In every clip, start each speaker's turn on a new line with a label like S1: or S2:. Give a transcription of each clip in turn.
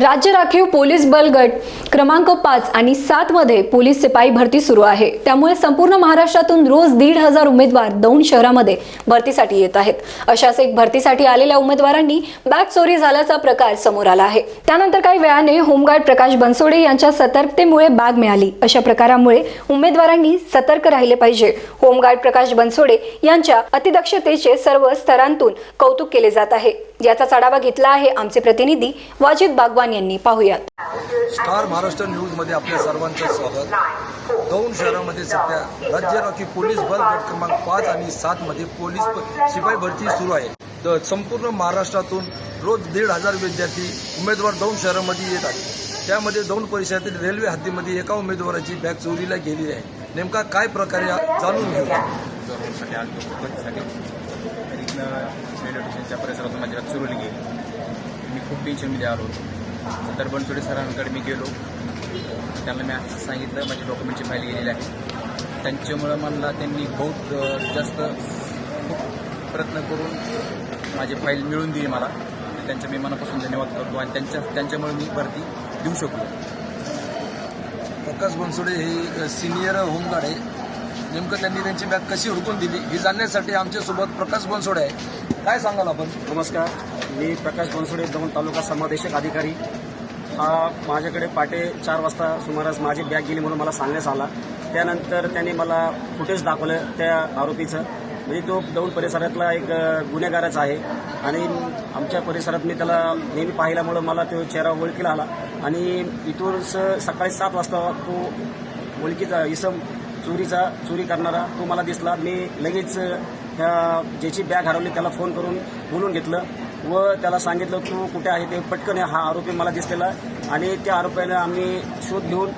S1: राज्य राखीव पोलीस बल गट क्रमांक पाच आणि सात मध्ये पोलीस सिपाई भरती सुरू आहे. त्यामुळे संपूर्ण महाराष्ट्रातून रोज दीड हजार उमेदवार दौंड शहरामध्ये भरतीसाठी येत आहेत. अशाच एक भरतीसाठी आलेल्या उमेदवारांनी बॅग चोरी झाल्याचा प्रकार समोर आला आहे. त्यानंतर काही वेळाने होमगार्ड प्रकाश बनसोडे यांच्या सतर्कतेमुळे बॅग मिळाली. अशा प्रकारामुळे उमेदवारांनी सतर्क राहिले पाहिजे. होमगार्ड प्रकाश बनसोडे यांच्या अतिदक्षतेचे सर्व स्तरांतून कौतुक केले जात आहे. याचा आढावा घेतला आहे आमचे प्रतिनिधी वाजिद बागवान यांनी. पाहुयात.
S2: स्टार महाराष्ट्र न्यूजमध्ये आपल्या सर्वांचं स्वागत. दौंड शहरामध्ये सध्या राज्य राखी पोलीस बल गट क्रमांक पाच आणि सातमध्ये पोलीस शिपाई भरती सुरू आहे. तर संपूर्ण महाराष्ट्रातून रोज दीड हजार विद्यार्थी उमेदवार दौंड शहरामध्ये येत आहेत. त्यामध्ये दौंड परिसरातील रेल्वे हद्दीमध्ये एका उमेदवाराची बॅग चोरीला गेली आहे. नेमका काय प्रकारे जाणून घेऊ.
S3: साठी इथनं रेल्वे स्टेशनच्या परिसरातून माझी रात चुरून गेली मी खूप टेन्शनमध्ये आलो होतो. तर बनसोडे सरांकडे मी गेलो. त्यांना मी असं सांगितलं माझी डॉक्युमेंटची फाईल गेलेली आहे. त्यांच्यामुळं मला त्यांनी बहुत जास्त खूप प्रयत्न करून माझी फाईल मिळून दिली मला. त्यांच्या मी मनापासून धन्यवाद करतो आणि त्यांच्या त्यांच्यामुळे मी भरती देऊ शकलो.
S2: प्रकाश बनसोडे हे सिनियर होमगार्ड आहे. नेमकं त्यांनी त्यांची बॅग कशी हुडकून दिली? हे जाणण्यासाठी आमच्यासोबत प्रकाश बनसोडे आहे. काय सांगाल आपण?
S4: नमस्कार. मी प्रकाश बनसोडे दौंड तालुका समादेशक अधिकारी. हा माझ्याकडे पाटे चार वाजता सुमारास माझी बॅग गेली म्हणून मला सांगण्यात आला. त्यानंतर त्यांनी मला फुटेज दाखवलं त्या आरोपीचं. म्हणजे तो दौंड परिसरातला एक गुन्हेगारच आहे. आणि आमच्या परिसरात मी त्याला नेहमी पाहिल्यामुळं मला तो चेहरा ओळखीला आला. आणि इथून सकाळी सात वाजता तो ओळखीचा इसम चोरीचा चोरी करणारा तो मला दिसला. मी लगेच ह्या ज्याची बॅग हरवली त्याला फोन करून बोलून घेतलं व त्याला सांगितलं तू कुठे आहे ते पटकन हा आरोपी मला दिसलेला आणि त्या आरोपीला आम्ही शोध घेऊन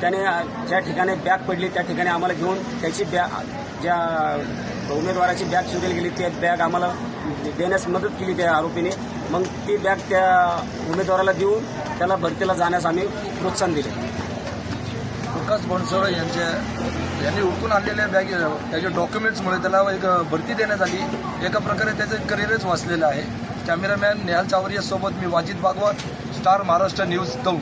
S4: त्याने ज्या ठिकाणी बॅग पडली त्या ठिकाणी आम्हाला घेऊन त्याची बॅग ज्या उमेदवाराची बॅग चोरीला गेली त्या बॅग आम्हाला देण्यास मदत केली त्या आरोपीने. मग ती बॅग त्या उमेदवाराला देऊन त्याला भरतीला जाण्यास आम्ही प्रोत्साहन दिले.
S2: प्रकाश बनसोडे यांच्या यांनी उठून आणलेल्या बॅग त्याच्या डॉक्युमेंट्समुळे त्याला एक भरती देण्यात आली. एका प्रकारे त्याचं करिअरच वाचलेलं आहे. कॅमेरामॅन नेहाल चावरियासोबत मी वाजिद बागवत स्टार महाराष्ट्र न्यूज दौंड.